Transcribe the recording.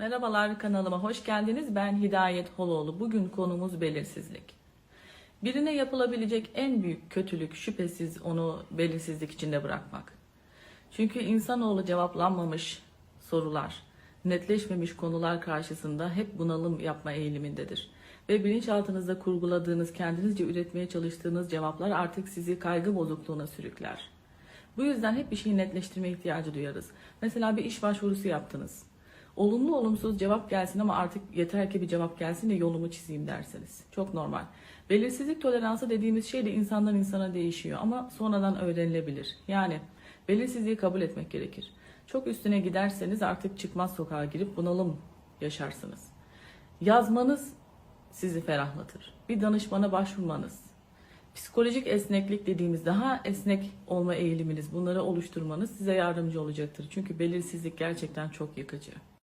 Merhabalar kanalıma hoş geldiniz. Ben Hidayet Holoğlu. Bugün konumuz belirsizlik. Birine yapılabilecek en büyük kötülük şüphesiz onu belirsizlik içinde bırakmak. Çünkü insanoğlu cevaplanmamış sorular, netleşmemiş konular karşısında hep bunalım yapma eğilimindedir. Ve bilinçaltınızda kurguladığınız, kendinizce üretmeye çalıştığınız cevaplar artık sizi kaygı bozukluğuna sürükler. Bu yüzden hep bir şeyi netleştirme ihtiyacı duyarız. Mesela bir iş başvurusu yaptınız. Olumlu olumsuz cevap gelsin ama artık yeter ki bir cevap gelsin de yolumu çizeyim derseniz. Çok normal. Belirsizlik toleransı dediğimiz şey de insandan insana değişiyor ama sonradan öğrenilebilir. Yani belirsizliği kabul etmek gerekir. Çok üstüne giderseniz artık çıkmaz sokağa girip bunalım yaşarsınız. Yazmanız sizi ferahlatır. Bir danışmana başvurmanız, psikolojik esneklik dediğimiz daha esnek olma eğiliminiz bunları oluşturmanız size yardımcı olacaktır. Çünkü belirsizlik gerçekten çok yıkıcı.